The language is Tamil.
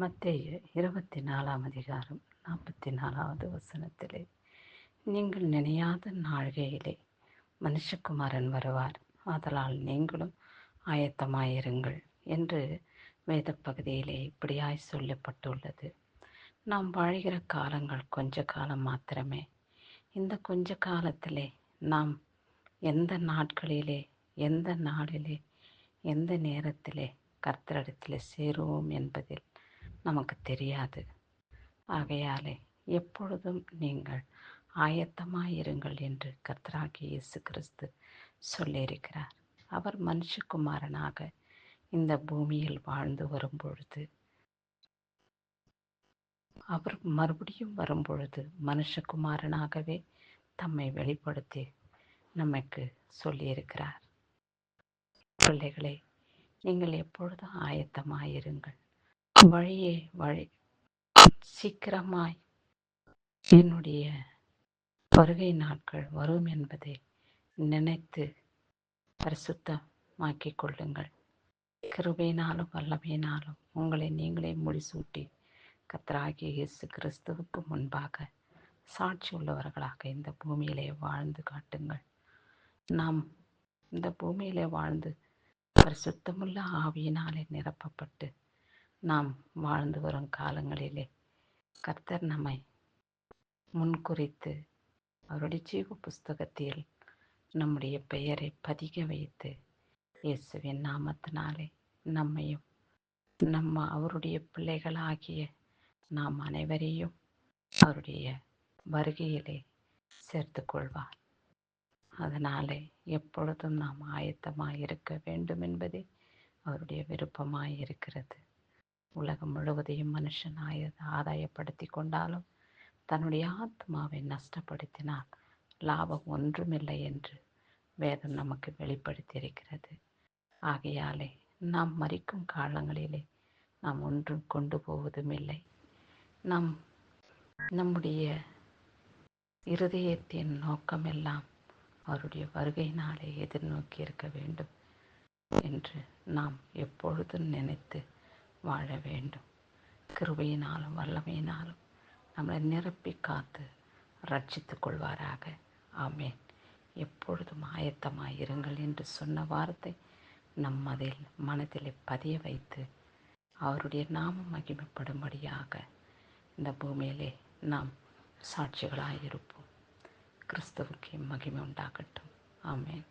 மத்திய இருபத்தி நாலாம் அதிகாரம் நாற்பத்தி நாலாவது வசனத்திலே நீங்கள் நினையாத நாழிகையிலே மனுஷகுமாரன் வருவார். ஆதலால் நீங்களும் ஆயத்தமாயிருங்கள் என்று வேத பகுதியிலே இப்படியாய் சொல்லப்பட்டுள்ளது. நாம் வாழ்கிற காலங்கள் கொஞ்ச காலம் மாத்திரமே. இந்த கொஞ்ச காலத்திலே நாம் எந்த நாட்களிலே எந்த நாளிலே எந்த நேரத்திலே கர்த்தரிடத்தில் சேருவோம் என்பதில் நமக்கு தெரியாது. ஆகையாலே எப்பொழுதும் நீங்கள் ஆயத்தமாயிருங்கள் என்று கர்த்தராகிய இயேசு கிறிஸ்து சொல்லியிருக்கிறார். அவர் மனுஷகுமாரனாக இந்த பூமியில் வாழ்ந்து வரும்பொழுது அவர் மறுபடியும் வரும்பொழுது மனுஷகுமாரனாகவே தம்மை வெளிப்படுத்தி நமக்கு சொல்லியிருக்கிறார். பிள்ளைகளே நீங்கள் எப்பொழுதும் ஆயத்தமாயிருங்கள் வழியே வழி. சீக்கிரமாய் என்னுடைய வருகை நாட்கள் வரும் என்பதை நினைத்து பரிசுத்தமாக்கிக் கொள்ளுங்கள். கிருபையினாலும் வல்லமையினாலும் உங்களை நீங்களே முடிசூட்டி கத்தராகிய இயேசு கிறிஸ்துவுக்கு முன்பாக சாட்சி உள்ளவர்களாக இந்த பூமியிலே வாழ்ந்து காட்டுங்கள். நாம் இந்த பூமியிலே வாழ்ந்து பரிசுத்தமுள்ள ஆவியினாலே நிரப்பப்பட்டு நாம் வாழ்ந்து வரும் காலங்களிலே கர்த்தர் நம்மை முன்குறித்து அவருடைய ஜீவ புஸ்தகத்தில் நம்முடைய பெயரை பதிக வைத்து இயேசுவின் நாமத்தினாலே நம்மையும் நம்ம அவருடைய பிள்ளைகளாகிய நாம் அனைவரையும் அவருடைய வருகையிலே சேர்த்து கொள்வார் அதனாலே எப்பொழுதும் நாம் ஆயத்தமாக இருக்க வேண்டும் என்பதே அவருடைய விருப்பமாக இருக்கிறது. உலகம் முழுவதையும் மனுஷன் ஆய ஆதாயப்படுத்தி கொண்டாலும் தன்னுடைய ஆத்மாவை நஷ்டப்படுத்தினால் லாபம் ஒன்றுமில்லை என்று வேதம் நமக்கு வெளிப்படுத்தியிருக்கிறது. ஆகையாலே நாம் மறிக்கும் காலங்களிலே நாம் ஒன்றும் கொண்டு போவதும் இல்லை நம் நம்முடைய இருதயத்தின் நோக்கமெல்லாம் அவருடைய வருகையினாலே எதிர்நோக்கி இருக்க வேண்டும் என்று நாம் எப்பொழுதும் நினைத்து வாழ வேண்டும். கிருபையினாலும் வல்லமையினாலும் நம்மளை நிரப்பி காத்து ரட்சித்து கொள்வாராக. ஆமேன். எப்பொழுதும் ஆயத்தமாக இருங்கள் என்று சொன்ன வார்த்தை நம் அதில் மனதில் பதிய வைத்து அவருடைய நாமம் மகிமைப்படும்படியாக இந்த பூமியிலே நாம் சாட்சிகளாக இருப்போம். கிறிஸ்துவுக்கு மகிமை உண்டாகட்டும். ஆமேன்.